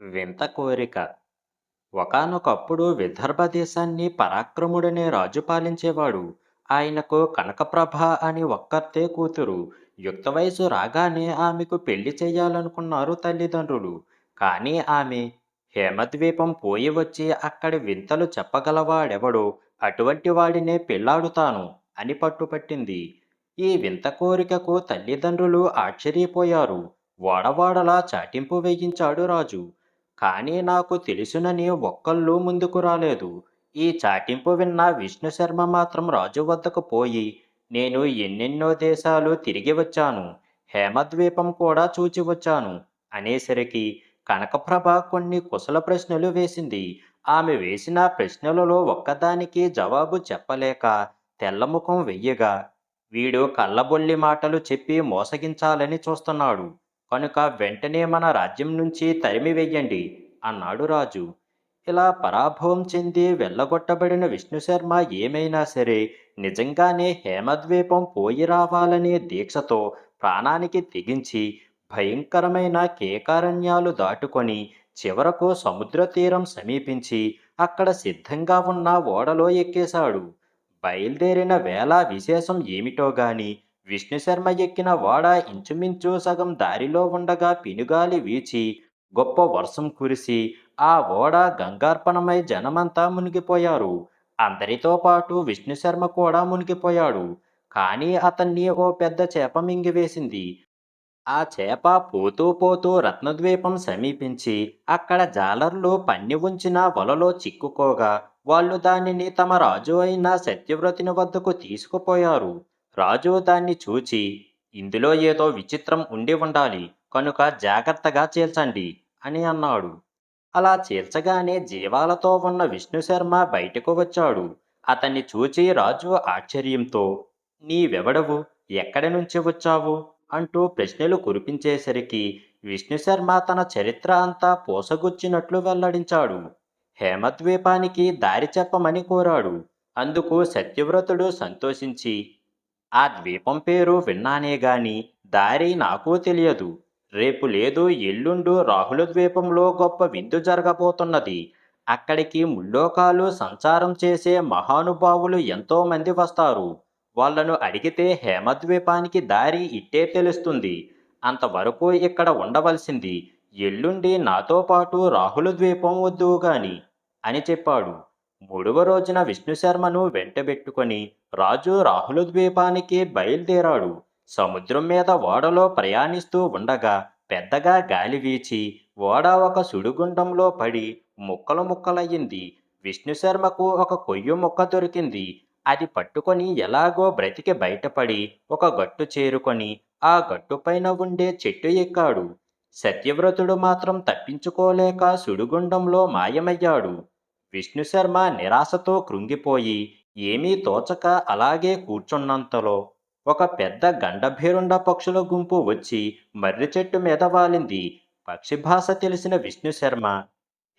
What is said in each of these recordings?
వింత కోరిక. ఒకానొకప్పుడు విదర్భ దేశాన్ని పరాక్రముడనే రాజు పాలించేవాడు. ఆయనకు కనకప్రభ అని ఒక్కర్తే కూతురు. యుక్త వయసు రాగానే ఆమెకు పెళ్ళి చేయాలనుకున్నారు తల్లిదండ్రులు. కానీ ఆమె హేమద్వీపం పోయి వచ్చి అక్కడి వింతలు చెప్పగలవాడెవడో అటువంటి వాడినే పెళ్ళాడుతాను అని పట్టుపట్టింది. ఈ వింత కోరికకు తల్లిదండ్రులు ఆశ్చర్యపోయారు. వాడవాడలా చాటింపు వేయించాడు రాజు. కానీ నాకు తెలుసునని ఒక్కళ్ళు ముందుకు రాలేదు. ఈ చాటింపు విన్న విష్ణు శర్మ మాత్రం రాజు వద్దకు పోయి నేను ఎన్నెన్నో దేశాలు తిరిగి వచ్చాను హేమద్వీపం కూడా చూచి వచ్చాను అనేసరికి కనకప్రభ కొన్ని కుశల ప్రశ్నలు వేసింది. ఆమె వేసిన ప్రశ్నలలో ఒక్కదానికి జవాబు చెప్పలేక తెల్లముఖం వెయ్యగా వీడు కళ్ళబొల్లి మాటలు చెప్పి మోసగించాలని చూస్తున్నాడు. కనుక వెంటనే మన రాజ్యం నుంచి తరిమి వెయ్యండి అన్నాడు రాజు. ఇలా పరాభవం చెంది వెళ్ళగొట్టబడిన విష్ణుశర్మ ఏమైనా సరే నిజంగానే హేమద్వీపం పోయి రావాలనే దీక్షతో ప్రాణానికి తెగించి భయంకరమైన కేకారణ్యాలు దాటుకొని చివరకు సముద్ర తీరం సమీపించి అక్కడ సిద్ధంగా ఉన్న ఓడలో ఎక్కేశాడు. బయలుదేరిన వేళ విశేషం ఏమిటో గాని విష్ణుశర్మ ఎక్కిన ఓడ ఇంచుమించు సగం దారిలో ఉండగా పినుగాలి వీచి గొప్ప వర్షం కురిసి ఆ ఓడ గంగార్పణమై జనమంతా మునిగిపోయారు. అందరితో పాటు విష్ణుశర్మ కూడా మునిగిపోయాడు. కానీ అతన్ని ఓ పెద్ద చేప మింగివేసింది ఆ చేప పోతూ పోతూ రత్నద్వీపం సమీపించి అక్కడ జాలర్లు పన్ని ఉంచిన వలలో చిక్కుకోగా వాళ్ళు దానిని తమ రాజు అయిన సత్యవ్రతిని వద్దకు తీసుకుపోయారు. రాజు దాన్ని చూచి ఇందులో ఏదో విచిత్రం ఉండి ఉండాలి కనుక జాగ్రత్తగా చేల్చండి అని అన్నాడు. అలా చేర్చగానే జీవాలతో ఉన్న విష్ణుశర్మ బయటకు వచ్చాడు. అతన్ని చూచి రాజు ఆశ్చర్యంతో నీవెవడవు? ఎక్కడి నుంచి వచ్చావు? అంటూ ప్రశ్నలు కురిపించేసరికి విష్ణుశర్మ తన చరిత్ర అంతా పోసగుచ్చినట్లు వెల్లడించాడు. హేమద్వీపానికి దారి చెప్పమని కోరాడు. అందుకు సత్యవ్రతుడు సంతోషించి ఆ ద్వీపం పేరు విన్నానే గాని దారి నాకు తెలియదు. రేపు లేదు ఎల్లుండు రాహుల ద్వీపంలో గొప్ప విందు జరగబోతున్నది. అక్కడికి ముల్లోకాలు సంచారం చేసే మహానుభావులు ఎంతోమంది వస్తారు. వాళ్ళను అడిగితే హేమద్వీపానికి దారి ఇట్టే తెలుస్తుంది. అంతవరకు ఇక్కడ ఉండవలసింది ఎల్లుండి నాతో పాటు రాహుల ద్వీపం వద్దు గాని అని చెప్పాడు. మూడవ రోజున విష్ణుశర్మను వెంటబెట్టుకొని రాజు రాహుల ద్వీపానికి బయలుదేరాడు. సముద్రం మీద ఓడలో ప్రయాణిస్తూ ఉండగా పెద్దగా గాలి వీచి ఓడ ఒక సుడిగుండంలో పడి ముక్కలు ముక్కలయ్యింది. విష్ణుశర్మకు ఒక కొయ్య ముక్క దొరికింది. అది పట్టుకొని ఎలాగో బ్రతికి బయటపడి ఒక గట్టు చేరుకొని ఆ గట్టుపైన ఉండే చెట్టు ఎక్కాడు. సత్యవ్రతుడు మాత్రం తప్పించుకోలేక సుడిగుండంలో మాయమయ్యాడు. విష్ణుశర్మ నిరాశతో కృంగిపోయి ఏమీ తోచక అలాగే కూర్చున్నంతలో ఒక పెద్ద గండభేరుండ పక్షుల గుంపు వచ్చి మర్రి చెట్టు మీద వాలింది. పక్షిభాష తెలిసిన విష్ణుశర్మ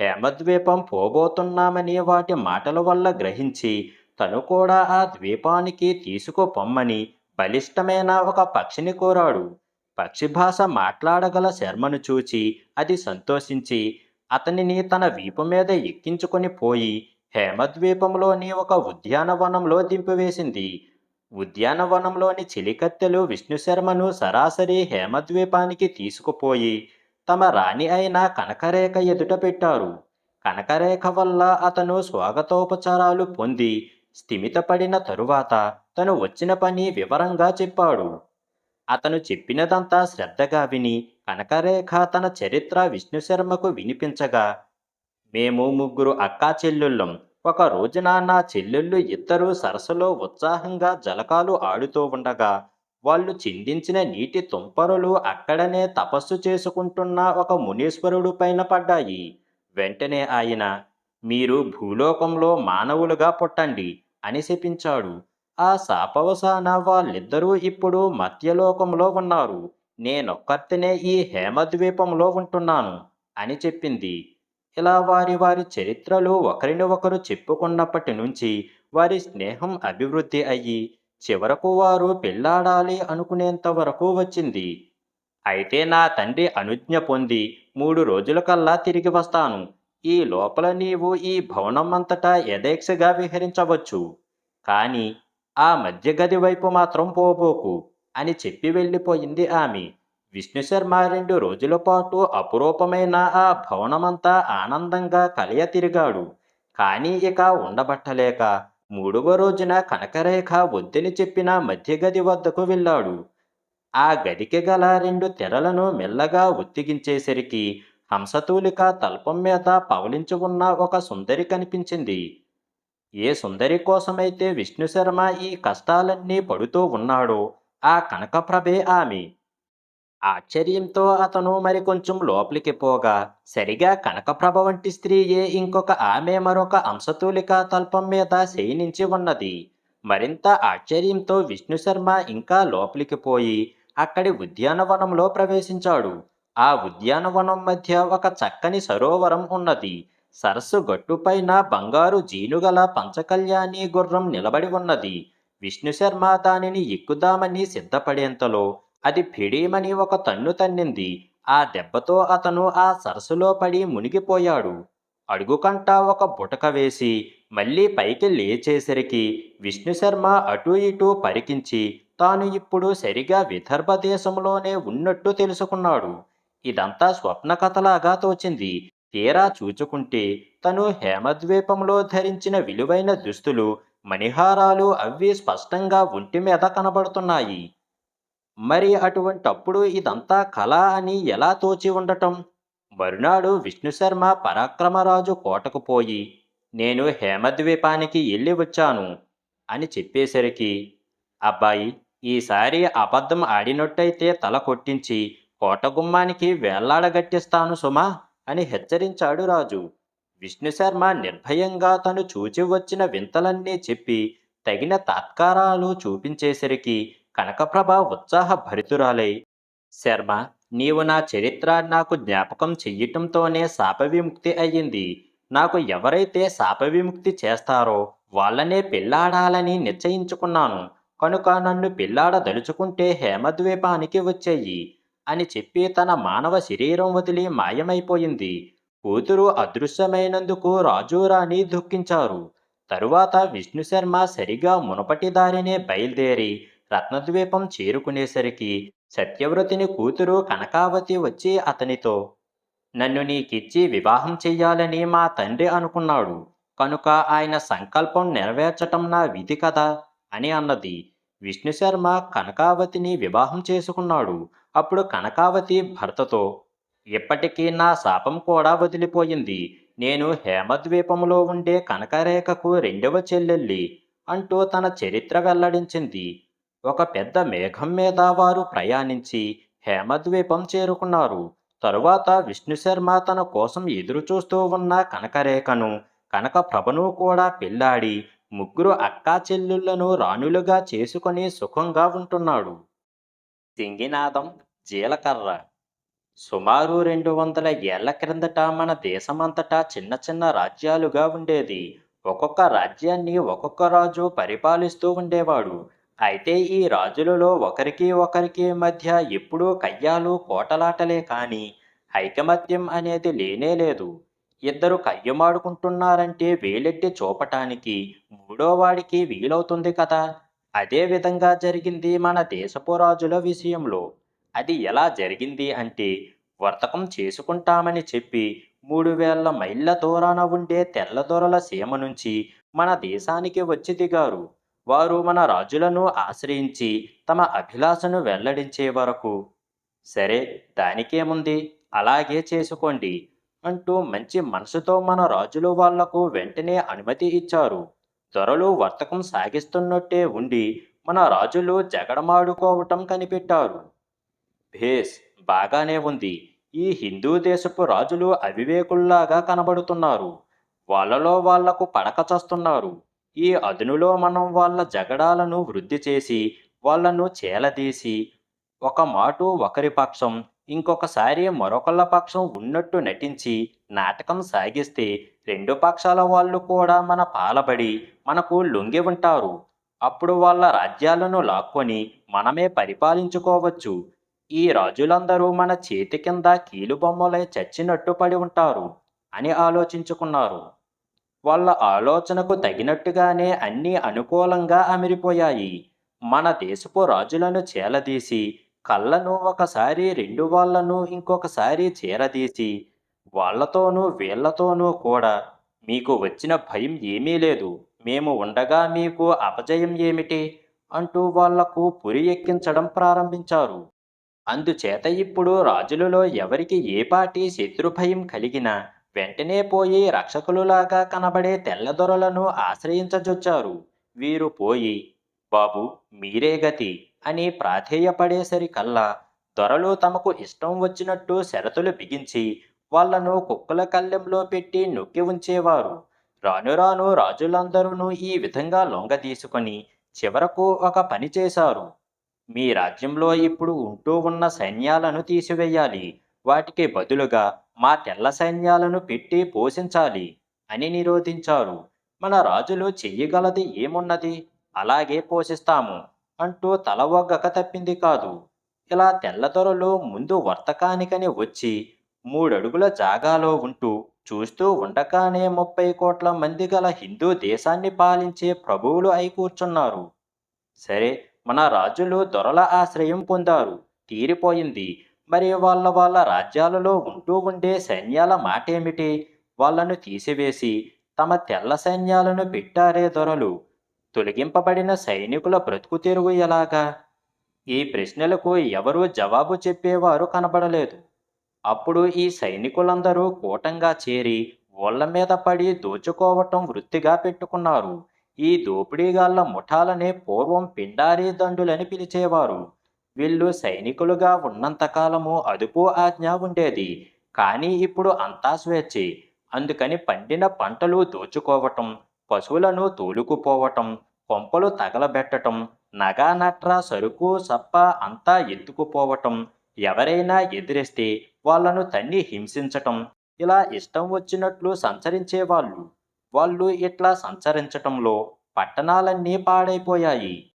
హేమద్వీపం పోబోతున్నామని వాటి మాటల వల్ల గ్రహించి తను కూడా ఆ ద్వీపానికి తీసుకుపొమ్మని బలిష్టమైన ఒక పక్షిని కోరాడు. పక్షిభాష మాట్లాడగల శర్మను చూచి అది సంతోషించి అతనిని తన వీపు మీద ఎక్కించుకొని పోయి హేమద్వీపంలోని ఒక ఉద్యానవనంలో దింపివేసింది. ఉద్యానవనంలోని చిలికత్తెలు విష్ణుశర్మను సరాసరి హేమద్వీపానికి తీసుకుపోయి తమ రాణి అయిన కనకరేఖ ఎదుట పెట్టారు. కనకరేఖ వల్ల అతను స్వాగతోపచారాలు పొంది స్థిమితపడిన తరువాత తను వచ్చిన పని వివరంగా చెప్పాడు. అతను చెప్పినదంతా శ్రద్ధగా విని కనకరేఖ తన చరిత్ర విష్ణుశర్మకు వినిపించగా మేము ముగ్గురు అక్కా చెల్లెళ్ళం. ఒక రోజున నా చెల్లెళ్ళు ఇద్దరు సరస్సులో ఉత్సాహంగా జలకాలు ఆడుతూ ఉండగా వాళ్ళు చిందించిన నీటి తుంపరులు అక్కడనే తపస్సు చేసుకుంటున్న ఒక మునీశ్వరుడు పైన పడ్డాయి. వెంటనే ఆయన మీరు భూలోకంలో మానవులుగా పుట్టండి అని శపించాడు. ఆ శాపవసాన వాళ్ళిద్దరూ ఇప్పుడు మధ్యలోకంలో ఉన్నారు. నేనొక్కర్తినే ఈ హేమద్వీపంలో ఉంటున్నాను అని చెప్పింది. ఇలా వారి వారి చరిత్రలు ఒకరిని ఒకరు చెప్పుకున్నప్పటి నుంచి వారి స్నేహం అభివృద్ధి అయ్యి చివరకు వారు పెళ్ళాడాలి అనుకునేంత వరకు వచ్చింది. అయితే నా తండ్రి అనుజ్ఞ పొంది మూడు రోజులకల్లా తిరిగి వస్తాను. ఈ లోపల నీవు ఈ భవనం అంతటా యథేక్షగా విహరించవచ్చు. కానీ ఆ మధ్య గది వైపు మాత్రం పోబోకు అని చెప్పి వెళ్ళిపోయింది ఆమె. విష్ణుశర్మ రెండు రోజుల పాటు అపురూపమైన ఆ భవనమంతా ఆనందంగా కలియ తిరిగాడు కానీ ఇక ఉండబట్టలేక మూడవ రోజున కనకరేఖ వద్దని చెప్పిన మధ్య గది వద్దకు వెళ్ళాడు. ఆ గదికి గల రెండు తెరలను మెల్లగా ఒత్తిగించేసరికి హంసతూలిక తల్పం మీద పవలించి ఉన్న ఒక సుందరి కనిపించింది. ఏ సుందరి కోసమైతే విష్ణుశర్మ ఈ కష్టాలన్నీ పడుతూ ఉన్నాడో ఆ కనకప్రభే ఆమె. ఆశ్చర్యంతో అతను మరి కొంచెం లోపలికి పోగా సరిగా కనకప్రభ వంటి స్త్రీయే ఇంకొక ఆమె మరొక అంశతూలిక తల్పం మీద శయనించి ఉన్నది. మరింత ఆశ్చర్యంతో విష్ణుశర్మ ఇంకా లోపలికి పోయి అక్కడి ఉద్యానవనంలో ప్రవేశించాడు. ఆ ఉద్యానవనం మధ్య ఒక చక్కని సరోవరం ఉన్నది. సరస్సు గట్టుపైన బంగారు జీనుగల పంచకళ్యాణి గుర్రం నిలబడి ఉన్నది. విష్ణుశర్మ దానిని ఎక్కుదామని సిద్ధపడేంతలో అది ఫిడీమని ఒక తన్ను తన్నింది. ఆ దెబ్బతో అతను ఆ సరస్సులో పడి మునిగిపోయాడు. అడుగుకంట ఒక బుటక వేసి మళ్ళీ పైకి లేచేసరికి విష్ణుశర్మ అటూ ఇటూ పరికించి తాను ఇప్పుడు సరిగా విదర్భ దేశంలోనే ఉన్నట్టు తెలుసుకున్నాడు. ఇదంతా స్వప్న కథలాగా తోచింది. తీరా చూచుకుంటే తను హేమద్వీపంలో ధరించిన విలువైన దుస్తులు మణిహారాలు అవి స్పష్టంగా ఒంటి మీద కనబడుతున్నాయి. మరి అటువంటప్పుడు ఇదంతా కళ అని ఎలా తోచి ఉండటం? మరునాడు విష్ణుశర్మ పరాక్రమరాజు కోటకు పోయి నేను హేమద్వీపానికి వెళ్ళి వచ్చాను అని చెప్పేసరికి అబ్బాయి ఈసారి అబద్ధం ఆడినట్టయితే తల కొట్టించి కోటగుమ్మానికి వేళ్ళాడగట్టిస్తాను సుమా. అని హెచ్చరించాడు రాజు. విష్ణుశర్మ నిర్భయంగా తను చూచి వచ్చిన వింతలన్నీ చెప్పి తగిన తాత్కారాలు చూపించేసరికి కనకప్రభ ఉత్సాహ భరితురాలై శర్మ నీవు నా చరిత్ర నాకు జ్ఞాపకం చెయ్యటంతోనే శాపవిముక్తి అయ్యింది. నాకు ఎవరైతే శాపవిముక్తి చేస్తారో వాళ్ళనే పెళ్ళాడాలని నిశ్చయించుకున్నాను. కనుక నన్ను పెళ్ళాడదలుచుకుంటే హేమద్వీపానికి వచ్చేయి. అని చెప్పి తన మానవ శరీరం వదిలి మాయమైపోయింది. కూతురు అదృశ్యమైనందుకు రాజు రాణి దుఃఖించారు. తరువాత విష్ణుశర్మ సరిగా మునపటి దారినే బయలుదేరి రత్నద్వీపం చేరుకునేసరికి సత్యవ్రతిని కూతురు కనకావతి వచ్చి అతనితో నన్ను నీకిచ్చి వివాహం చెయ్యాలని మా తండ్రి అనుకున్నాడు. కనుక ఆయన సంకల్పం నెరవేర్చటం నా విధి కదా అని అన్నది. విష్ణుశర్మ కనకావతిని వివాహం చేసుకున్నాడు. అప్పుడు కనకావతి భర్తతో ఇప్పటికీ నా శాపం కూడా వదిలిపోయింది. నేను హేమద్వీపంలో ఉండే కనకరేఖకు రెండవ చెల్లెల్లి అంటూ తన చరిత్ర వెల్లడించింది. ఒక పెద్ద మేఘం మీద వారు ప్రయాణించి హేమద్వీపం చేరుకున్నారు. తరువాత విష్ణుశర్మ తన కోసం ఎదురుచూస్తూ ఉన్న కనకరేఖను కనకప్రభను కూడా పెళ్ళాడి ముగ్గురు అక్కా చెల్లుళ్ళను రాణులుగా చేసుకుని సుఖంగా ఉంటున్నాడు. సింగినాదం జీలకర్ర. సుమారు రెండు వందల ఏళ్ళ క్రిందట మన దేశమంతటా చిన్న చిన్న రాజ్యాలుగా ఉండేది. ఒక్కొక్క రాజ్యాన్ని ఒక్కొక్క రాజు పరిపాలిస్తూ ఉండేవాడు. అయితే ఈ రాజులలో ఒకరికి ఒకరికి మధ్య ఎప్పుడూ కయ్యాలు కోటలాటలే కాని ఐకమత్యం అనేది లేనే లేదు. ఇద్దరు కయ్యమాడుకుంటున్నారంటే వేలెట్టి చూపటానికి మూడోవాడికి వీలవుతుంది కదా. అదే విధంగా జరిగింది మన దేశపు రాజుల విషయంలో. అది ఎలా జరిగింది అంటే వర్తకం చేసుకుంటామని చెప్పి మూడు వేల మైళ్ళ దూరాన ఉండే తెల్లదొరల సీమ నుంచి మన దేశానికి వచ్చి దిగారు. వారు మన రాజులను ఆశ్రయించి తమ అభిలాషను వెల్లడించే వరకు సరే దానికేముంది? అలాగే చేసుకోండి అంటూ మంచి మనసుతో మన రాజులు వాళ్ళకు వెంటనే అనుమతి ఇచ్చారు. దొరలు వర్తకం సాగిస్తున్నట్టే ఉండి మన రాజులు జగడమాడుకోవటం కనిపెట్టారు. భేస్ బాగానే ఉంది. ఈ హిందూ దేశపు రాజులు అవివేకుల్లాగా కనబడుతున్నారు. వాళ్ళలో వాళ్ళకు పడక చస్తున్నారు. ఈ అదునులో మనం వాళ్ళ జగడాలను వృద్ధి చేసి వాళ్ళను చేలదీసి ఒక మాటు ఒకరి పక్షం ఇంకొకసారి మరొకళ్ళ పక్షం ఉన్నట్టు నటించి నాటకం సాగిస్తే రెండు పక్షాల వాళ్ళు కూడా మన పాలబడి మనకు లొంగి ఉంటారు. అప్పుడు వాళ్ళ రాజ్యాలను లాక్కొని మనమే పరిపాలించుకోవచ్చు. ఈ రాజులందరూ మన చేతి కింద కీలుబొమ్మలై చచ్చినట్టు పడి ఉంటారు అని ఆలోచించుకున్నారు. వాళ్ళ ఆలోచనకు తగినట్టుగానే అన్నీ అనుకూలంగా అమిరిపోయాయి. మన దేశపు రాజులను చేలదీసి కళ్ళను ఒకసారి రెండు వాళ్ళను ఇంకొకసారి చేరదీసి వాళ్ళతోనూ వీళ్ళతోనూ కూడా మీకు వచ్చిన భయం ఏమీ లేదు. మేము ఉండగా మీకు అపజయం ఏమిటి? అంటూ వాళ్ళకు పురి ఎక్కించడం ప్రారంభించారు. అందుచేత ఇప్పుడు రాజులలో ఎవరికి ఏ పాటి శత్రుభయం కలిగినా వెంటనే పోయి రక్షకులులాగా కనబడే తెల్లదొరలను ఆశ్రయించజొచ్చారు. వీరు పోయి బాబు మీరే గతి అని ప్రాధేయపడేసరికల్లా దొరలు తమకు ఇష్టం వచ్చినట్టు షరతులు బిగించి వాళ్ళను కుక్కల కళ్ళెంలో పెట్టి నొక్కి ఉంచేవారు. రాను రాను రాజులందరూ ఈ విధంగా లొంగ తీసుకొని చివరకు ఒక పని చేశారు. మీ రాజ్యంలో ఇప్పుడు ఉంటూ ఉన్న సైన్యాలను తీసివేయాలి. వాటికి బదులుగా మా తెల్ల సైన్యాలను పెట్టి పోషించాలి అని నిరోధించారు. మన రాజులు చెయ్యగలది ఏమున్నది? అలాగే పోషిస్తాము అంటూ తల ఒగ్గక తప్పింది కాదు. ఇలా తెల్లదొరలు ముందు వర్తకానికని వచ్చి మూడడుగుల జాగాలో ఉంటూ చూస్తూ ఉండగానే ముప్పై కోట్ల మంది గల హిందూ దేశాన్ని పాలించే ప్రభువులు అయి కూర్చున్నారు. సరే మన రాజులు దొరల ఆశ్రయం పొందారు. తీరిపోయింది. మరి వాళ్ళ వాళ్ళ రాజ్యాలలో ఉంటూ ఉండే సైన్యాల మాటేమిటి? వాళ్ళను తీసివేసి తమ తెల్ల సైన్యాలను పెట్టారే దొరలు. తొలగింపబడిన సైనికుల బ్రతుకు తెరుగు ఎలాగా? ఈ ప్రశ్నలకు ఎవరూ జవాబు చెప్పేవారు కనబడలేదు. అప్పుడు ఈ సైనికులందరూ కూటంగా చేరి ఓళ్ళ మీద పడి దోచుకోవటం వృత్తిగా పెట్టుకున్నారు. ఈ దోపిడీగాళ్ళ ముఠాలనే పూర్వం పిండారీ దండులని పిలిచేవారు. వీళ్ళు సైనికులుగా ఉన్నంతకాలము అదుపు ఆజ్ఞ ఉండేది. కానీ ఇప్పుడు అంతా స్వేచ్ఛే. అందుకని పండిన పంటలు దోచుకోవటం పశువులను తోలుకుపోవటం కొంపలు తగలబెట్టటం నగా నట్ర సరుకు సప్ప అంతా ఎత్తుకుపోవటం ఎవరైనా ఎదిరిస్తే వాళ్ళను తన్ని హింసించటం ఇలా ఇష్టం వచ్చినట్లు సంచరించేవాళ్ళు. వాళ్ళు ఇట్లా సంచరించటంలో పట్టణాలన్నీ పాడైపోయాయి.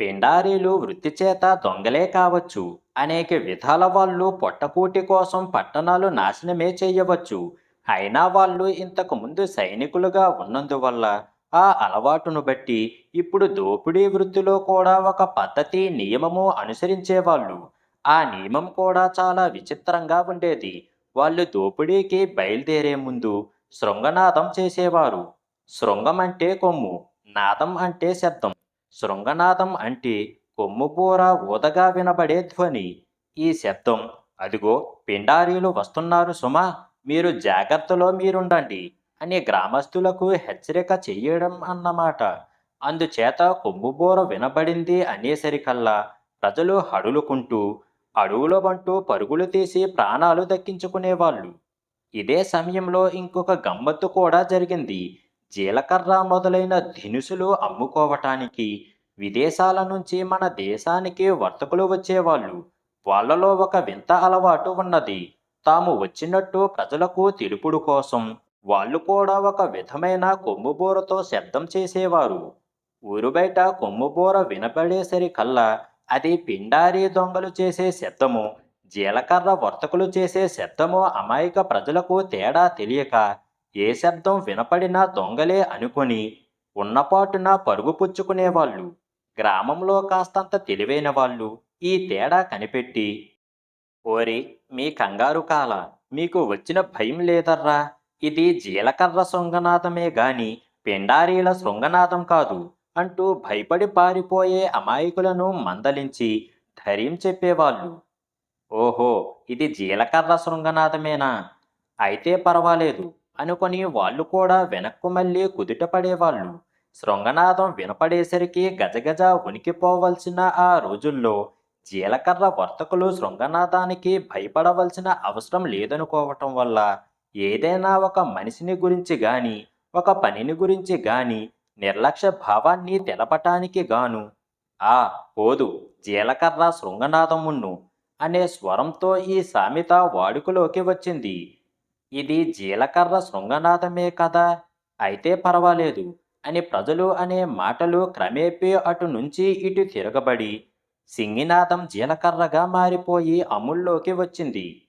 పిండారీలు వృత్తి చేత దొంగలే కావచ్చు. అనేక విధాల వాళ్ళు పొట్టకూటి కోసం పట్టణాలు నాశనమే చేయవచ్చు. అయినా వాళ్ళు ఇంతకు ముందు సైనికులుగా ఉన్నందువల్ల ఆ అలవాటును బట్టి ఇప్పుడు దోపిడీ వృత్తిలో కూడా ఒక పద్ధతి నియమము అనుసరించేవాళ్ళు. ఆ నియమం కూడా చాలా విచిత్రంగా ఉండేది. వాళ్ళు దోపిడీకి బయలుదేరే ముందు శృంగనాదం చేసేవారు. శృంగం అంటే కొమ్ము నాదం అంటే శబ్దం. శృంగనాదం అంటే కొమ్ము పూర ఊదగా వినబడే ధ్వని. ఈ శబ్దం అదిగో పిండారీలు వస్తున్నారు సుమా మీరు జాగ్రత్తలో మీరుండండి అని గ్రామస్తులకు హెచ్చరిక చెయ్యడం అన్నమాట. అందుచేత కొమ్ముబోర వినబడింది అనేసరికల్లా ప్రజలు హడులుకుంటూ అడవుల వంటూ పరుగులు తీసి ప్రాణాలు దక్కించుకునేవాళ్ళు. ఇదే సమయంలో ఇంకొక గమ్మత్తు కూడా జరిగింది. జీలకర్ర మొదలైన దినుసులు అమ్ముకోవటానికి విదేశాల నుంచి మన దేశానికి వర్తకులు వచ్చేవాళ్ళు. వాళ్ళలో ఒక వింత అలవాటు ఉన్నది. తాము వచ్చినట్టు ప్రజలకు తెలుపుడు కోసం వాళ్ళు కూడా ఒక విధమైన కొమ్ముబోరతో శబ్దం చేసేవారు. ఊరు బయట కొమ్ముబోర వినపడేసరికల్లా అది పిండారీ దొంగలు చేసే శబ్దము జీలకర్ర వర్తకులు చేసే శబ్దము అమాయక ప్రజలకు తేడా తెలియక ఏ శబ్దం వినపడినా దొంగలే అనుకొని ఉన్నపాటున పరుగు పుచ్చుకునేవాళ్ళు. గ్రామంలో కాస్తంత తెలివైన వాళ్ళు ఈ తేడా కనిపెట్టి ఓరి మీ కంగారు కాల మీకు వచ్చిన భయం లేదర్రా. ఇది జీలకర్ర శృంగనాథమే గాని పిండారీల శృంగనాథం కాదు అంటూ భయపడి పారిపోయే అమాయకులను మందలించి ధైర్యం చెప్పేవాళ్ళు ఓహో ఇది జీలకర్ర శృంగనాదమేనా? అయితే పర్వాలేదు అనుకొని వాళ్ళు కూడా వెనక్కు మళ్ళీ కుదుట పడేవాళ్ళు శృంగనాదం వినపడేసరికి గజగజ ఉనికిపోవలసిన ఆ రోజుల్లో జీలకర్ర వర్తకులు శృంగనాదానికి భయపడవలసిన అవసరం లేదనుకోవటం వల్ల ఏదైనా ఒక మనిషిని గురించి గాని ఒక పనిని గురించి గాని నిర్లక్ష్య భావాన్ని తెలపటానికి గాను. ఆ పోదు జీలకర్ర శృంగనాదమున్ను అనే స్వరంతో ఈ సామెత వాడుకలోకి వచ్చింది. ఇది జీలకర్ర శృంగనాదమే కదా? అయితే పర్వాలేదు. అని ప్రజలు అనే మాటలు క్రమేపీ అటు నుంచి ఇటు తిరగబడి సింగినాదం జీలకర్రగా మారిపోయి అముల్లోకి వచ్చింది.